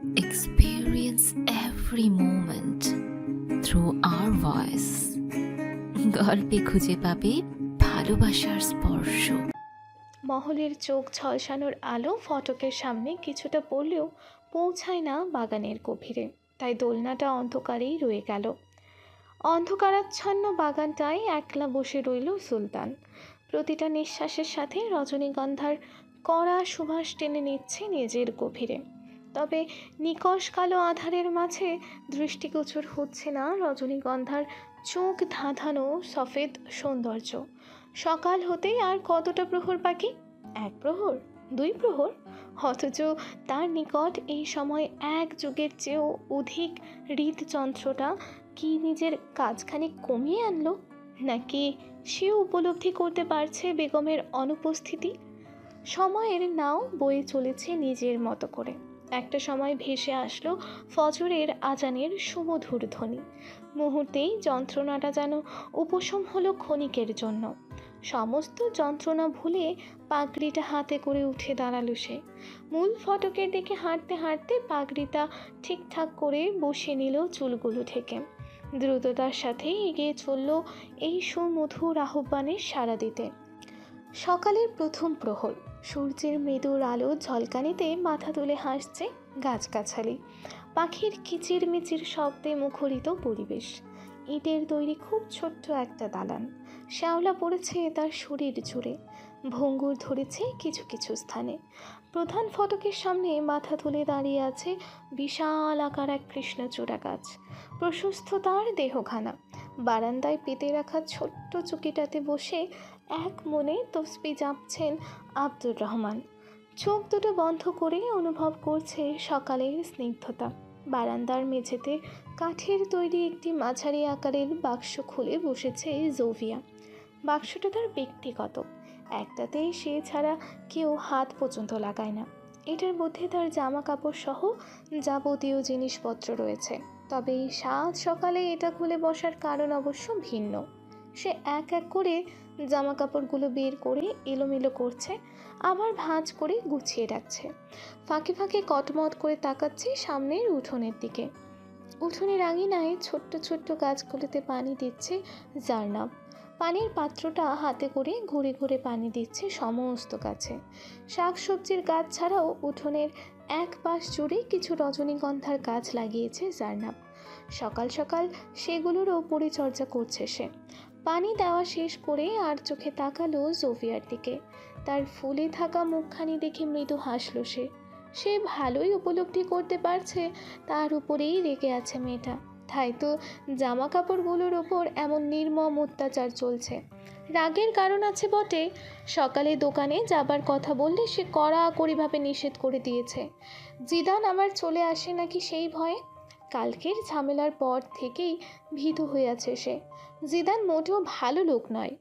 experience every moment through our voice. গল্পে খুঁজে পাবে ভালোবাসার স্পর্শ। মহলের চোখ ঝলসানোর আলো ফটকের সামনে কিছুটা পড়লেও পৌঁছায় না বাগানের গভীরে। তাই দোলনাটা অন্ধকারেই রয়ে গেল। অন্ধকারাচ্ছন্ন বাগানটায় একলা বসে রইল সুলতান। প্রতিটা নিঃশ্বাসের সাথে রজনীগন্ধার কড়া সুবাস টেনে নিচ্ছে নিজের গভীরে। তবে নিকশ কালো আধারের মাঝে দৃষ্টিগোচর হচ্ছে না রজনীগন্ধার চোখ ধাঁধানো সফেদ সৌন্দর্য। সকাল হতেই আর কতটা প্রহর বাকি? এক প্রহর? দুই প্রহর? অথচ তার নিকট এই সময় এক যুগের চেয়েও অধিক হৃদযন্ত্রটা কি নিজের কাজখানি কমিয়ে আনলো? নাকি সেও উপলব্ধি করতে পারছে বেগমের অনুপস্থিতি? সময়ের নাও বয়ে চলেছে নিজের মতো করে। একটা সময় ভেসে আসলো ফজরের আজানের সুমধুর ধ্বনি মুহূর্তেই যন্ত্রণাটা যেন উপশম হলো ক্ষণিকের জন্য। সমস্ত যন্ত্রণা ভুলে পাগড়িটা হাতে করে উঠে দাঁড়াল সে। মূল ফটকের দিকে হাঁটতে হাঁটতে পাগড়িটা ঠিকঠাক করে বসিয়ে নিল চুলগুলো থেকে দ্রুততার সাথে এগিয়ে চলল এই সুমধুর আহ্বানের সাড়া দিতে। সকালের প্রথম প্রহর। সূর্যের মৃদুর আলো ঝলকানিতে মাথা তুলে হাসছে গাছগাছালি। পাখির কিচির মিচির শব্দে মুখরিত পরিবেশ। ইটের তৈরি খুব ছোট্ট একটা দালান। শ্যাওলা পড়েছে তার শরীর জুড়ে। ভঙ্গুর ধরেছে কিছু কিছু স্থানে। প্রধান ফটকের সামনে মাথা তুলে দাঁড়িয়ে আছে বিশাল আকার এক কৃষ্ণচূড়া গাছ। প্রশস্ত তার দেহখানা। বারান্দায় পেতে রাখা ছোট্ট চুকিটাতে বসে এক মনে তসবি জাপছেন আব্দুর রহমান। চোখ দুটো বন্ধ করে অনুভব করছে সকালের স্নিগ্ধতা। বারান্দার মেঝেতে কাঠের তৈরি একটি মাঝারি আকারের বাক্স খুলে বসেছে জোভিয়া। বাক্সটা তার ব্যক্তিগত। একটাতেই সে ছাড়া কেউ হাত পর্যন্ত লাগায় না। এটার মধ্যে তার জামা কাপড় সহ যাবতীয় জিনিসপত্র রয়েছে। তবে সাত সকালে এটা খুলে বসার কারণ অবশ্য ভিন্ন। সে এক এক করে জামা কাপড়গুলো বের করে এলোমেলো করছে, আবার ভাঁজ করে গুছিয়ে রাখছে। ফাঁকে ফাঁকে কটমট করে তাকাচ্ছে সামনের উঠোনের দিকে। উঠোনের আঙিনায় ছোট্ট ছোট্ট গাছগুলোতে পানি দিচ্ছে জার্নাব। পানির পাত্রটা হাতে করে ঘুরে ঘুরে পানি দিচ্ছে সমস্ত গাছে। শাক সবজির গাছ ছাড়াও উঠোনের এক পাশ জুড়ে কিছু রজনীগন্ধার গাছ লাগিয়েছে জার্নাব। সকাল সকাল সেগুলোরও পরিচর্যা করছে সে। পানি দেওয়া শেষ করে আর চোখে তাকালো জোফিয়ার দিকে। তার ফুলে থাকা মুখখানি দেখে মৃদু হাসলো সে। সে ভালোই উপলব্ধি করতে পারছে, তার উপরেই রেগে আছে মেয়েটা। তাই তো জামা কাপড়গুলোর ওপর এমন নির্মম অত্যাচার চলছে। রাগের কারণ আছে বটে। সকালে দোকানে যাবার কথা বললে সে কড়াকড়িভাবে নিষেধ করে দিয়েছে। জিদান আবার চলে আসে নাকি সেই ভয়ে? কালকের ঝামেলার পর থেকেই ভীতু হয়ে আছে সে। জিদান মোটেও ভালো লোক নয়।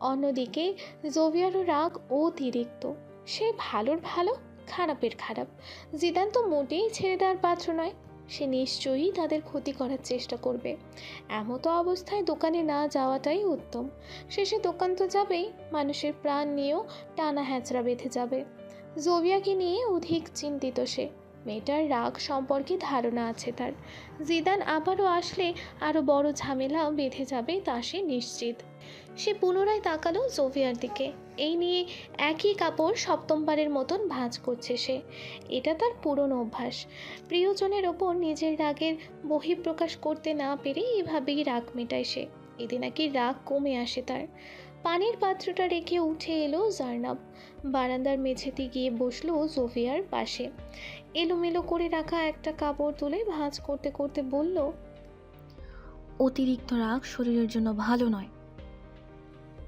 অন্যদিকে জোভিয়ারও রাগ অতিরিক্ত। সে ভালোর ভালো, খারাপের খারাপ। জিদান তো মোটেই ছেড়ে দেওয়ার পাত্র নয়। সে নিশ্চয়ই তাদের ক্ষতি করার চেষ্টা করবে। এমতো অবস্থায় দোকানে না যাওয়াটাই উত্তম। শেষে দোকান তো যাবেই, মানুষের প্রাণ নিয়েও টানা হ্যাচড়া বেঁধে যাবে। জোবিয়াকে নিয়ে অধিক চিন্তিত সে। মেয়েটার রাগ সম্পর্কে ধারণা আছে তার। জিদান আবারও আসলে আরও বড় ঝামেলা বেঁধে যাবে তা সে নিশ্চিত। সে পুনরায় তাকালো জোভিয়ার দিকে। এই নিয়ে একই কাপড় সপ্তমবারের মতন ভাঁজ করছে সে। এটা তার পুরনো অভ্যাস। প্রিয়জনের ওপর নিজের রাগের বহিঃপ্রকাশ করতে না পেরে এভাবেই রাগ মেটায় সে। এতে নাকি রাগ কমে আসে তার। পানির পাত্রটা রেখে উঠে এলো জার্নাব। বারান্দার মেঝেতে গিয়ে বসল জোভিয়ার পাশে। এলোমেলো করে রাখা একটা কাপড় তুলে ভাঁজ করতে করতে বলল অতিরিক্ত রাগ শরীরের জন্য ভালো নয়।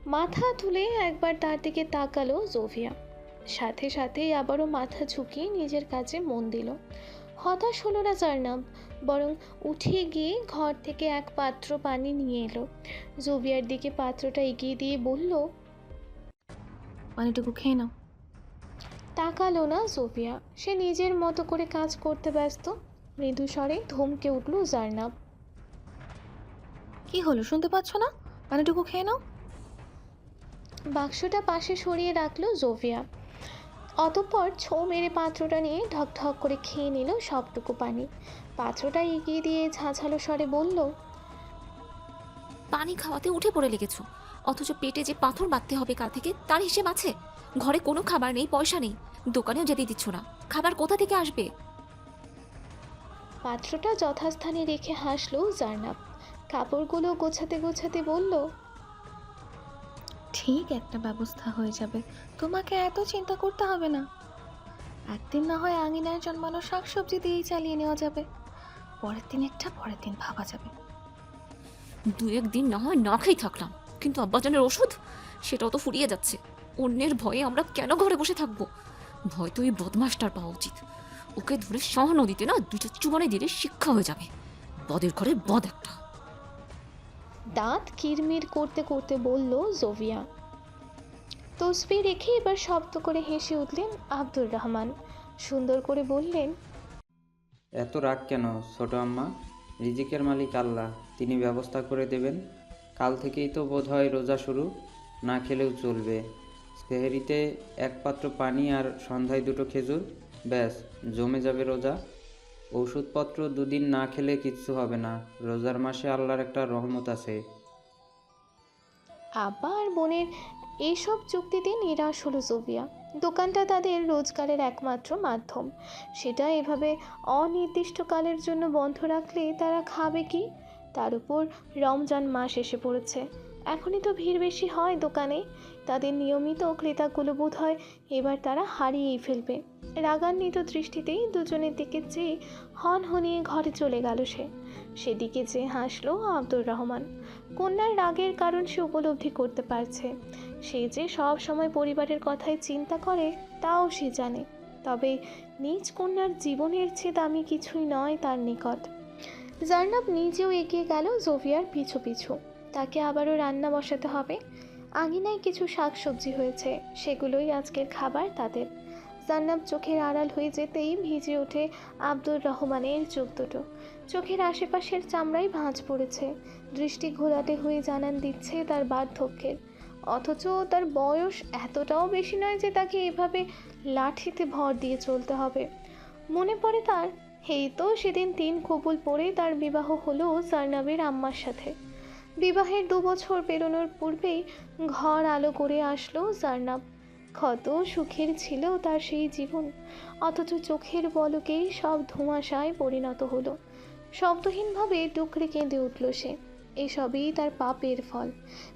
মাথা তুলে একবার তার দিকে তাকালো জোভিয়া। সাথে সাথেই আবারও মাথা ঝুঁকিয়ে নিজের কাজে মন দিল। হতাশ হলো না জার্নাব? বরং উঠে গিয়ে ঘর থেকে এক পাত্র পানি নিয়ে এলো। জোভিয়ার দিকে পাত্রটা এগিয়ে দিয়ে বলল পানিটুকু খেয়ে নাও। তাকালো না জোভিয়া সে নিজের মতো করে কাজ করতে ব্যস্ত। মৃদু স্বরে ধমকে উঠল জার্নাব কি হলো শুনতে পাচ্ছ না? পানিটুকু খেয়ে নাও। বাক্সটা পাশে সরিয়ে রাখল জোভিয়া অতঃপর ছৌ মেরে পাত্রটা নিয়ে ঢক ঢক করে খেয়ে নিল সবটুকু পানি। পাত্রটা এগিয়ে দিয়ে ঝাঁঝালো স্বরে বলল পানি খাওয়াতে উঠে পড়ে লেগেছো। অথচ পেটে যে পাথর বাঁধতে হবে কাল থেকে তার হিসেব আছে। ঘরে কোনো খাবার নেই পয়সা নেই। দোকানেও যেতে দিচ্ছ না। খাবার কোথা থেকে আসবে? পাত্রটা যথাস্থানে রেখে হাসলো জার্নাব কাপড়গুলো গোছাতে গোছাতে বলল ঠিক একটা ব্যবস্থা হয়ে যাবে। তোমাকে এত চিন্তা করতে হবে না। একদিন না হয় আঙিনায় জন্মানো শাকসবজি দিয়েই চালিয়ে নেওয়া যাবে। পরের দিন একটা পরের দিন ভাবা যাবে। দু একদিন না হয় না খেয়ে থাকলাম কিন্তু আব্বাজানের ওষুধ? সেটাও তো ফুরিয়ে যাচ্ছে। অন্যের ভয়ে আমরা কেন ঘরে বসে থাকব? ভয় তো ওই বদমাসটার পাওয়া উচিত। ওকে ধরে সহানদীতে না দুটো চুমানে দিলে শিক্ষা হয়ে যাবে। বদের ঘরে বদ একটা। দাঁত কিরমির করতে করতে বলল জোভিয়া। তসবি রেখে এবার শব্দ করে হেসে উঠলেন আব্দুর রহমান। সুন্দর করে বললেন এত রাগ কেন ছোট আম্মা? রিজিকের মালিক আল্লাহ তিনি ব্যবস্থা করে দেবেন। কাল থেকেই তো বোধ হয় রোজা শুরু না খেলেও চলবে। সেহেরিতে এক পাত্র পানি আর সন্ধ্যায় দুটো খেজুর ব্যাস জমে যাবে রোজা। ওষুধপত্র দুদিন না খেলে কিচ্ছু হবে না রোজার মাসে আল্লাহর একটা রহমত আছে। আব্বা আর বোনের এইসব চুক্তিতে নিরাশ হলো জোভিয়া দোকানটা তাদের রোজগারের একমাত্র মাধ্যম। সেটা এভাবে অনির্দিষ্টকালের জন্য বন্ধ রাখলে তারা খাবে কি? তার উপর রমজান মাস এসে পড়েছে। এখনই তো ভিড় বেশি হয় দোকানে। তাদের নিয়মিত ক্রেতাগুলো বোধ হয় এবার তারা হারিয়েই ফেলবে। রাগান্বিত দৃষ্টিতেই দুজনের দিকে চেয়ে হন হনিয়ে ঘরে চলে গেল সে। সেদিকে চেয়ে হাসলো আব্দুর রহমান। কন্যার রাগের কারণ সে উপলব্ধি করতে পারছে। সে যে সব সময় পরিবারের কথাই চিন্তা করে, তাও সে জানে। তবে নিজ কন্যার জীবনের চেয়ে দামি কিছুই নয় তার নিকট। জার্নাব নিজেও এগিয়ে গেল জোভিয়ার পিছু পিছু। তাকে আবারও রান্না বসাতে হবে। আঙিনায় কিছু শাকসবজি হয়েছে, সেগুলোই আজকের খাবার তাদের। জান্নাব চোখের আড়াল হয়ে যেতেই ভিজে ওঠে আব্দুর রহমানের চোখ দুটো। চোখের আশেপাশের চামড়ায় ভাঁজ পড়েছে। দৃষ্টি ঘোলাটে হয়ে জানান দিচ্ছে তার বার্ধক্যের। অথচ তার বয়স এতটাও বেশি নয় যে তাকে এভাবে লাঠিতে ভর দিয়ে চলতে হবে। মনে পড়ে তার, এই তো সেদিন তিন কবুল পরে তার বিবাহ হলো জার্নাবের আম্মার সাথে। বিবাহের দু বছর পেরোনোর পূর্বেই ঘর আলো করে আসলো জার্নাব কত সুখের ছিল তার সেই জীবন, অথচ চোখের বলকেই সব ধোঁয়াশায় পরিণত হলো। শব্দহীনভাবে টুকরে কেঁদে উঠল সে। এসবই তার পাপের ফল।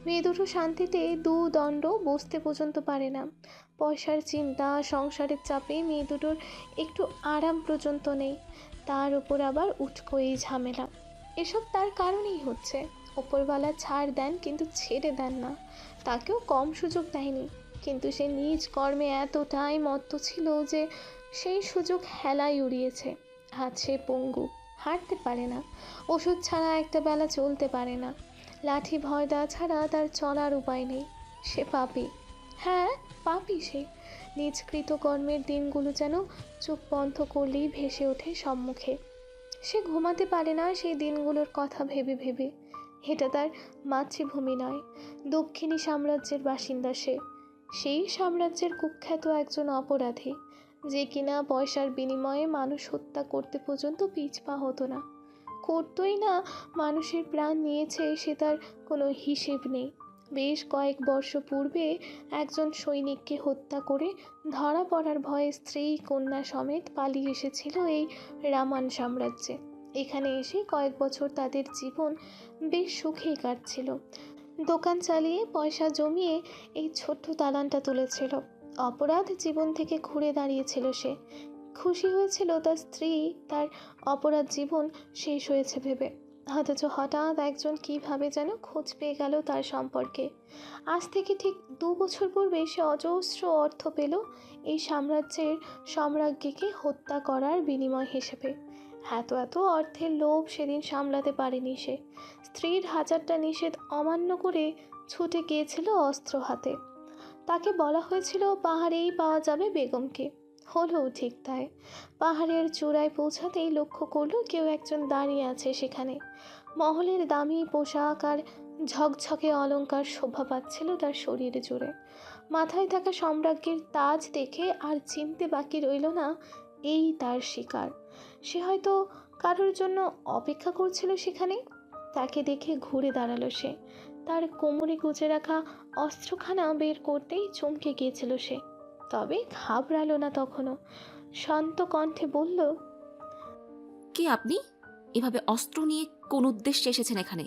মেয়ে দুটো শান্তিতে দু দণ্ড বসতে পর্যন্ত পারে না। পয়সার চিন্তা, সংসারের চাপে মেয়ে দুটোর একটু আরাম পর্যন্ত নেই। তার উপর আবার উটকো এই ঝামেলা। এসব তার কারণেই হচ্ছে। ওপরওয়ালা ছাড় দেন কিন্তু ছেড়ে দেন না। তাকেও কম সুযোগ দেয়নি। কিন্তু সে নিজ কর্মে এতটাই মত্ত ছিল যে সেই সুযোগ হেলায় উড়িয়েছে। আজ সে পঙ্গু। হাঁটতে পারে না। ওষুধ ছাড়া একটা বেলা চলতে পারে না। লাঠি ভয় দেওয়া ছাড়া তার চলার উপায় নেই। সে পাপি। হ্যাঁ পাপি সে। নিজ কৃতকর্মের দিনগুলো যেন চোখ বন্ধ করলেই ভেসে ওঠে সম্মুখে। সে ঘুমাতে পারে না সেই দিনগুলোর কথা ভেবে ভেবে। এটা তার মাতৃভূমি নয়। দক্ষিণী সাম্রাজ্যের বাসিন্দা সে। সেই সাম্রাজ্যের কুখ্যাত একজন অপরাধী। যে কিনা পয়সার বিনিময়ে মানুষ হত্যা করতে পর্যন্ত পিছপা হতো না। করতোই না মানুষের প্রাণ নিয়েছে সে তার কোনো হিসেব নেই। বেশ কয়েক বর্ষ পূর্বে একজন সৈনিককে হত্যা করে ধরা পড়ার ভয়ে স্ত্রী কন্যা সমেত পালিয়ে এসেছিল এই রামান সাম্রাজ্যে। এখানে এসে কয়েক বছর তাদের জীবন বেশ সুখেই কাটছিল। দোকান চালিয়ে পয়সা জমিয়ে এই ছোট্ট দালানটা তুলেছিল। অপরাধ জীবন থেকে ঘুরে দাঁড়িয়েছিল সে। খুশি হয়েছিল তার স্ত্রী, তার অপরাধ জীবন শেষ হয়েছে ভেবে। অথচ হঠাৎ একজন কীভাবে যেন খোঁজ পেয়ে গেল তার সম্পর্কে। আজ থেকে ঠিক দু বছর পূর্বে সে অজস্র অর্থ পেল এই সাম্রাজ্যের সম্রাজ্ঞীকে হত্যা করার বিনিময় হিসেবে। এত এত অর্থের লোভ সেদিন সামলাতে পারেনি সে। স্ত্রীর হাজারটা নিষেধ অমান্য করে ছুটে গিয়েছিল অস্ত্র হাতে। তাকে বলা হয়েছিল পাহাড়েই পাওয়া যাবে বেগমকে। হলো ঠিক তাই। পাহাড়ের চূড়ায় পৌঁছাতেই লক্ষ্য করল কেউ একজন দাঁড়িয়ে আছে সেখানে। মহলের দামি পোশাক আর ঝকঝকে অলংকার শোভা পাচ্ছিল তার শরীর জুড়ে। মাথায় থাকা সম্রাজ্ঞীর তাজ দেখে আর চিনতে বাকি রইল না, এই তার শিকার। সে হয়তো কারোর জন্য অপেক্ষা করছিল সেখানে? তাকে দেখে ঘুরে দাঁড়াল সে। তার কোমরে গুজে রাখা অস্ত্রখানা বের করতেই চমকে গিয়েছিল সে। তবে ঘাবড়ালো না তখনও। শান্ত কণ্ঠে বলল কে আপনি? এভাবে অস্ত্র নিয়ে কোন উদ্দেশ্যে এসেছেন এখানে?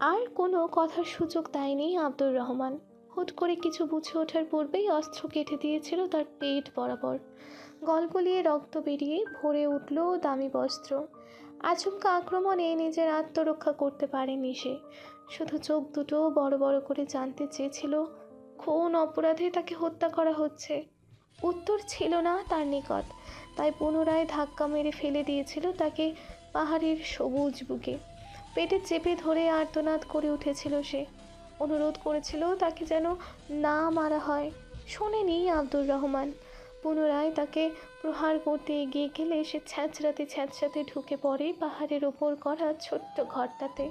আর কোনো কথার সুযোগ দেয়নি আব্দুর রহমান। হুট করে কিছু বুঝে ওঠার পূর্বেই অস্ত্র কেটে দিয়েছিল তার পেট বরাবর। গলগলিয়ে রক্ত বেরিয়ে ভরে উঠল দামি বস্ত্র। আচমকা আক্রমণে নিজের আত্মরক্ষা করতে পারেনি সে। শুধু চোখ দুটো বড় বড় করে জানতে চেয়েছিল কোন অপরাধে তাকে হত্যা করা হচ্ছে। উত্তর ছিল না তার নিকট। তাই পুনরায় ধাক্কা মেরে ফেলে দিয়েছিল তাকে পাহাড়ের সবুজ বুকে। পেটে চেপে ধরে আর্তনাদ করে উঠেছিল সে। অনুরোধ করেছিল তাকে যেন না মারা হয়। শোনেনি আব্দুর রহমান। পুনরায় তাকে প্রহার করতে এগিয়ে গেলে সে ছ্যাঁচড়াতে ছ্যাঁচড়াতে ঢুকে পড়ে পাহাড়ের ওপর করা ছোট্ট ঘরটাতে।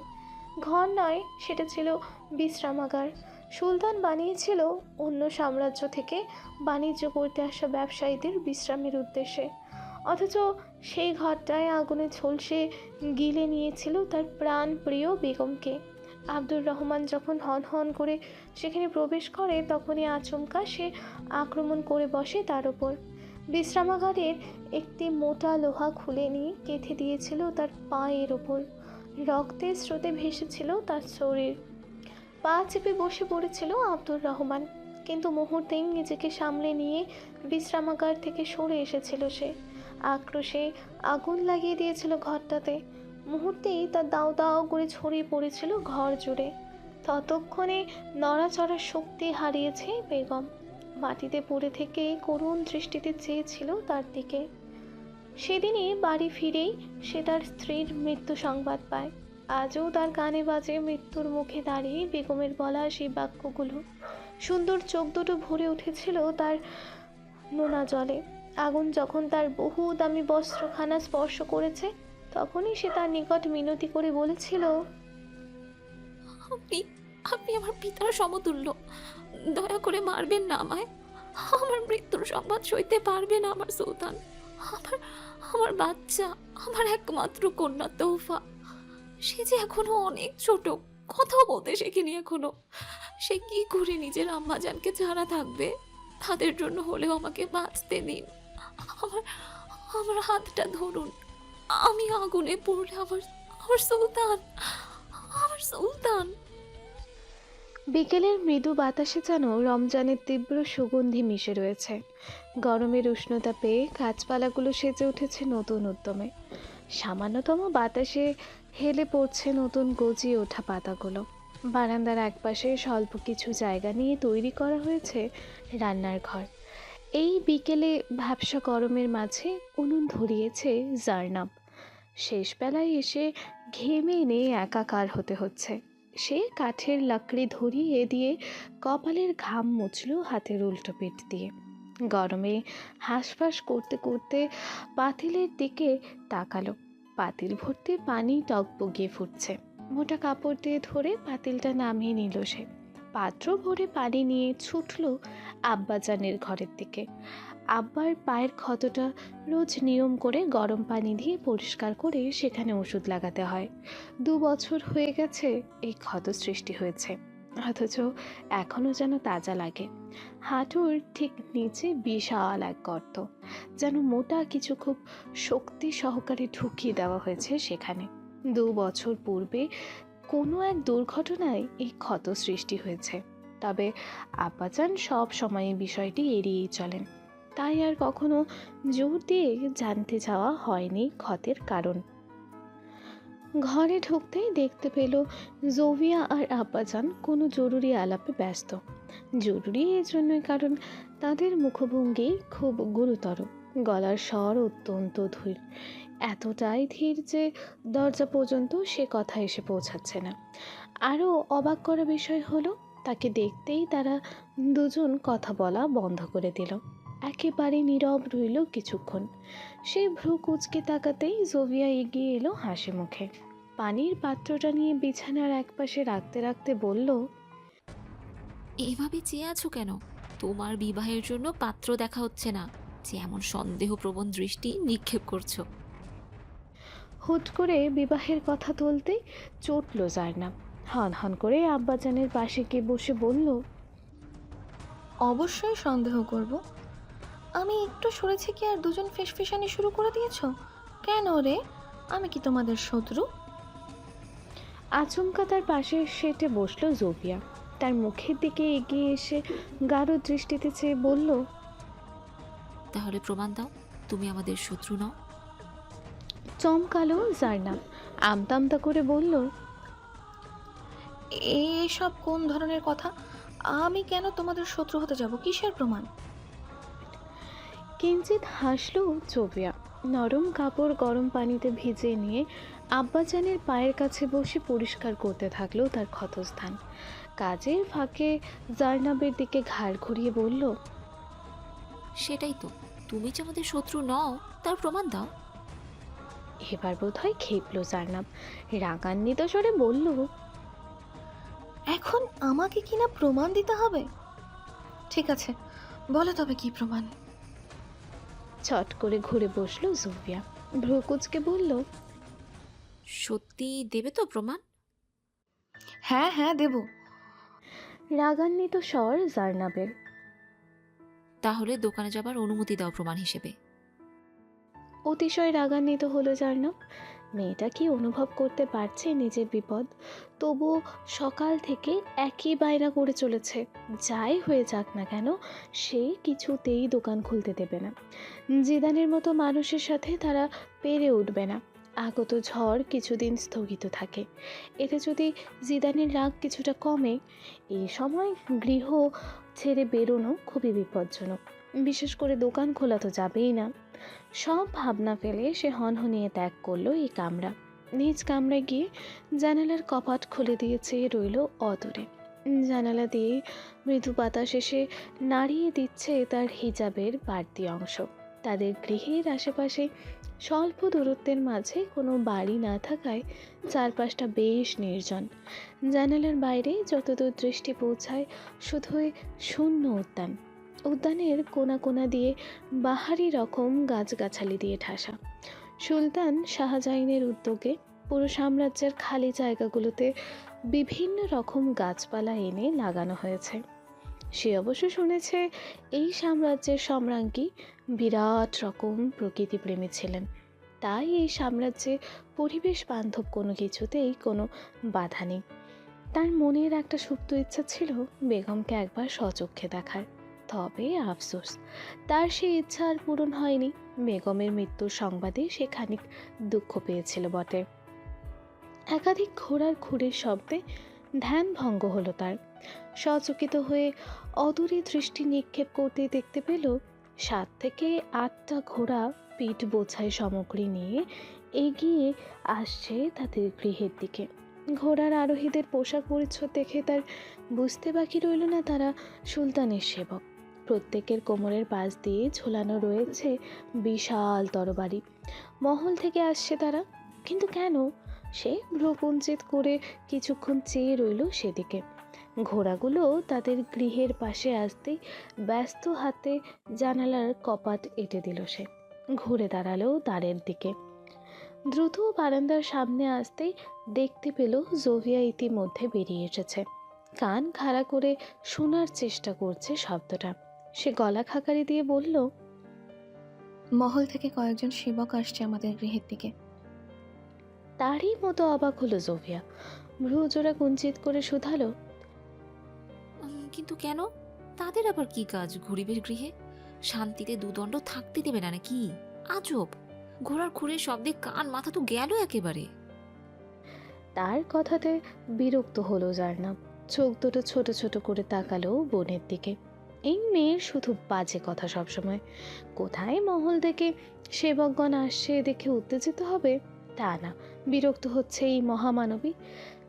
ঘর নয়, সেটা ছিল বিশ্রামাগার। সুলতান বানিয়েছিল অন্য সাম্রাজ্য থেকে বাণিজ্য করতে আসা ব্যবসায়ীদের বিশ্রামের উদ্দেশ্যে। অথচ সেই ঘরটায় আগুনে ঝলসে গিলে নিয়েছিল তার প্রাণ প্রিয় বেগমকে। আব্দুর রহমান যখন হন হন করে সেখানে প্রবেশ করে, তখনই আচমকা সে আক্রমণ করে বসে তার ওপর। বিশ্রামাগারের একটি মোটা লোহা খুলে নিয়ে কেঁথে দিয়েছিল তার পায়ের ওপর। রক্তের স্রোতে ভেসেছিল তার শরীর। পা চেপে বসে পড়েছিল আব্দুর রহমান। কিন্তু মুহূর্তেই নিজেকে সামলে নিয়ে বিশ্রামাগার থেকে সরে এসেছিল সে। আক্রোশে আগুন লাগিয়ে দিয়েছিল ঘরটাতে। মুহূর্তেই তার দাও দাও করে ছড়িয়ে পড়েছিল ঘর জুড়ে। ততক্ষণে নড়াচড়ার শক্তি হারিয়েছে বেগম। মাটিতে পড়ে থেকে করুণ দৃষ্টিতে চেয়েছিল তার দিকে। সেদিনই বাড়ি ফিরেই সে তার স্ত্রীর মৃত্যু সংবাদ পায়। আজও তার কানে বাজে মৃত্যুর মুখে দাঁড়িয়ে বেগমের বলা সেই বাক্যগুলো। সুন্দর চোখ দুটো ভরে উঠেছিল তার নোনা জলে। আগুন যখন তার বহু দামি বস্ত্রখানা স্পর্শ করেছে তখনই সে তার নিকট মিনতি করে বলেছিল, আপনি আপনি আমার পিতার সমতুল্য। দয়া করে মারবেন না আমায়। আমার মৃত্যুর সংবাদ সইতে পারবে না আমার সুলতান। আমার আমার বাচ্চা, আমার একমাত্র কন্যা তৌফা সে যে এখনও অনেক ছোট, কথাও বলতে শেখেনি এখনও। সে কি করে নিজের আম্মাজানকে ছাড়া থাকবে, তাদের জন্য হলেও আমাকে বাঁচতে দিন। আমার আমার হাতটা ধরুন। আমি আগুনে পড়লে আমার আমার সুলতান আমার সুলতান। বিকেলের মৃদু বাতাসে যেন রমজানের তীব্র সুগন্ধি মিশে রয়েছে। গরমের উষ্ণতা পেয়ে গাছপালাগুলো সেজে উঠেছে নতুন উদ্যমে। সামান্যতম বাতাসে হেলে পড়ছে নতুন গজিয়ে ওঠা পাতাগুলো। বারান্দার একপাশে স্বল্প কিছু জায়গা নিয়ে তৈরি করা হয়েছে রান্নার ঘর। এই বিকেলে ভ্যাবসা গরমের মাঝে উনুন ধরিয়েছে জার্নাব। শেষবেলায় এসে ঘেমে এনে একাকার হতে হচ্ছে। সে কাঠের লাকড়ি ধরিয়ে দিয়ে কপালের ঘাম মুছল হাতের উল্টো পিঠ দিয়ে। গরমে হাঁসফাঁস করতে করতে পাতিলের দিকে তাকালো। পাতিল ভর্তি পানি টকবগিয়ে ফুটছে। মোটা কাপড় দিয়ে ধরে পাতিলটা নামিয়ে নিল সে। পাত্র ভরে পানি নিয়ে ছুটল আব্বাজানের ঘরের দিকে। আব্বার পায়ের ক্ষতটা রোজ নিয়ম করে গরম পানি দিয়ে পরিষ্কার করে সেখানে ওষুধ লাগাতে হয়। দু বছর হয়ে গেছে, এই ক্ষত সৃষ্টি হয়েছে। অথচ এখনও যেন তাজা লাগে। হাঁটুর ঠিক নিচে বিশাল এক গর্ত, যেন মোটা কিছু খুব শক্তি সহকারে ঢুকিয়ে দেওয়া হয়েছে সেখানে। দু বছর পূর্বে কোনো এক দুর্ঘটনায় এই ক্ষত সৃষ্টি হয়েছে। তবে আপাচান সব সময় বিষয়টি এড়িয়েই চলেন। তাই আর কখনো জোর দিয়ে জানতে যাওয়া হয়নি ক্ষতের কারণ। ঘরে ঢুকতেই দেখতে পেল জোভিয়া আর আব্বাজান কোনো জরুরি আলাপে ব্যস্ত। জরুরি এই জন্যই কারণ তাদের মুখভঙ্গি খুব গুরুতর। গলার স্বর অত্যন্ত ধীর এতটাই ধীর যে দরজা পর্যন্ত সে কথা এসে পৌঁছাচ্ছে না। আরও অবাক করা বিষয় হলো, তাকে দেখতেই তারা দুজন কথা বলা বন্ধ করে দিল। একেবারে নীরব রইল কিছুক্ষণ। সে ভ্রু কুচকে তাকাতেই জোভিয়া এগিয়ে এলো হাসি মুখে। পানির পাত্রটা নিয়ে বিছানার একপাশে রাখতে রাখতে বলল, এভাবে চেয়ে আছো কেন? তোমার বিবাহের জন্য পাত্র দেখা হচ্ছে না। যে এমন সন্দেহপ্রবণ দৃষ্টি নিক্ষেপ করছ। হুট করে বিবাহের কথা তুলতেই চটল জারনাব হন হন করে আব্বাজানের পাশে গিয়ে বসে বলল অবশ্যই সন্দেহ করব। আমি একটু সরেছি কি আর দুজন ফিসফিসানি শুরু করে দিয়েছ? কেন রে? আমি কি তোমাদের শত্রু? আচমকা তার পাশে সেটে বসল জোবিয়া তার মুখের দিকে এগিয়ে এসে গাঢ় দৃষ্টিতে চেয়ে বলল তাহলে প্রমাণ দাও তুমি আমাদের শত্রু নও। চমকালো জারনাব আমতা আমতা করে বলল এসব কোন ধরনের কথা? আমি কেন তোমাদের শত্রু হতে যাব? কিসের প্রমাণ? কিঞ্চিত হাসলো জোবিয়া নরম কাপড় গরম পানিতে ভিজিয়ে নিয়ে আব্বাজানের পায়ের কাছে বসে পরিষ্কার করতে থাকল তার ক্ষতস্থান। কাজের ফাঁকে জার্নাবের দিকে ঘাড় ঘুরিয়ে বলল সেটাই তো তুমি যে আমাদের শত্রু নও তার প্রমাণ দাও। এবার বোধ হয় খেপলো জারনাব। রাগান্বিত স্বরে বলল এখন আমাকে কি না প্রমাণ দিতে হবে? ঠিক আছে বলো তবে কি প্রমাণ? ছট করে ঘুরে বসল জুবিয়া। ভ্রুকুচকে বলল সত্যি দেবে তো প্রমাণ? হ্যাঁ হ্যাঁ দেব। রাগান্বিত স্বর জারনাবের। তাহলে দোকানে যাবার অনুমতি দাও প্রমাণ হিসেবে। অতিশয় রাগান্বিত হলো জার্নাব। মেয়েটা কি অনুভব করতে পারছে নিজের বিপদ? তবুও সকাল থেকে একই বায়না করে চলেছে। যাই হয়ে যাক না কেন, সে কিছুতেই দোকান খুলতে দেবে না। জিদানের মতো মানুষের সাথে তারা পেরে উঠবে না। আগত ঝড় কিছুদিন স্থগিত থাকে। এতে যদি জিদানের রাগ কিছুটা কমে এই সময় গৃহ ছেড়ে বেরোনো খুবই বিপজ্জনক। বিশেষ করে দোকান খোলা তো যাবেই না। সব ভাবনা ফেলে সে হনহনিয়ে ত্যাগ করল এই কামরা। নিজ কামরায় গিয়ে জানালার কপাট খুলে দিয়েছে রইল অদূরে। জানালা দিয়ে মৃদু বাতাস এসে নাড়িয়ে দিচ্ছে তার হিজাবের বাড়তি অংশ। তাদের গৃহের আশেপাশে স্বল্প দূরত্বের মাঝে কোনো বাড়ি না থাকায় চারপাশটা বেশ নির্জন। জানালার বাইরে যতদূর দৃষ্টি পৌঁছায় শুধুই শূন্য উদ্যান। উদ্যানের কোনা কোনা দিয়ে বাহারি রকম গাছগাছালি দিয়ে ঠাসা। সুলতান শাহজাইনের উদ্যোগে পুরো সাম্রাজ্যের খালি জায়গাগুলোতে বিভিন্ন রকম গাছপালা এনে লাগানো হয়েছে। সে অবশ্য শুনেছে এই সাম্রাজ্যের সম্রাজ্ঞী বিরাট রকম প্রকৃতিপ্রেমী ছিলেন। তাই এই সাম্রাজ্যে পরিবেশ বান্ধব কোনো কিছুতেই কোনো বাধা নেই। তার মনের একটা সুপ্ত ইচ্ছা ছিল বেগমকে একবার সচক্ষে দেখার। তবে আফসোস, তার সেই ইচ্ছা আর পূরণ হয়নি। বেগমের মৃত্যুর সংবাদে সে খানিক দুঃখ পেয়েছিল বটে। একাধিক ঘোড়ার খুঁড়ের শব্দে ধ্যান ভঙ্গ হলো তার। সচকিত হয়ে অদূরে দৃষ্টি নিক্ষেপ করতে দেখতে পেল, সাত থেকে আটটা ঘোড়া পিঠ বোঝাই সামগ্রী নিয়ে এগিয়ে আসছে তাদের গৃহের দিকে। ঘোড়ার আরোহীদের পোশাক পরিচ্ছদ দেখে তার বুঝতে বাকি রইল না তারা সুলতানের সেবক। প্রত্যেকের কোমরের পাশ দিয়ে ঝোলানো রয়েছে বিশাল তরবারি। মহল থেকে আসছে তারা। কিন্তু কেন? সে ভ্রকুঞ্চিত করে কিছুক্ষণ চেয়ে রইল সেদিকে। ঘোড়াগুলো তাদের গৃহের পাশে আসতেই ব্যস্ত হাতে জানালার কপাট এঁটে দিল সে। ঘুরে দাঁড়াল দ্বারের দিকে। দ্রুত বারান্দার সামনে আসতেই দেখতে পেল জোভিয়া ইতিমধ্যে বেরিয়ে এসেছে। কান খাড়া করে শোনার চেষ্টা করছে শব্দটা। সে গলা খাকারি দিয়ে বলল, মহল থেকে কয়েকজন সেবক আসছে আমাদের গৃহের দিকে। তারই মতো অবাক হলো জোভিয়া। ভ্রুজোড়া কুঞ্চিত করে শুধালো কিন্তু কেন? তাদের আবার কি কাজ গরিবের গৃহে? শান্তিতে দুদণ্ড থাকতে দেবে না নাকি? আজব! ঘোড়ার খুঁড়ের শব্দে কান মাথা তো গেল একেবারে। তার কথাতে বিরক্ত হলো যার জার্নাব। চোখ দুটো ছোট ছোট করে তাকালো বোনের দিকে। এই মেয়ের শুধু বাজে কথা সবসময়। কোথায় মহল থেকে সেবকগণ আসছে দেখে উত্তেজিত হবে? তা না। বিরক্ত হচ্ছে এই মহামানবী।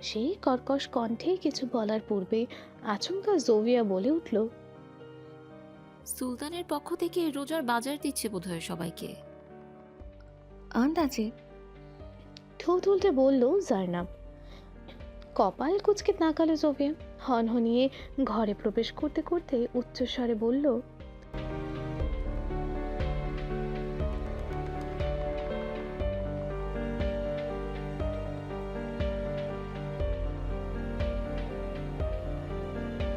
সেই কর্কশ কণ্ঠে কিছু বলার পূর্বে আচমকা জোভিয়া বলে উঠল সুলতানের পক্ষ থেকে রোজার বাজার দিচ্ছে বোধহয় সবাইকে। আন্দাজে। ঠোঁট উল্টে বলল জার্নাব কপাল কুচকে তাকালো জোভিয়া হনহনিয়ে ঘরে প্রবেশ করতে করতে উচ্চস্বরে বলল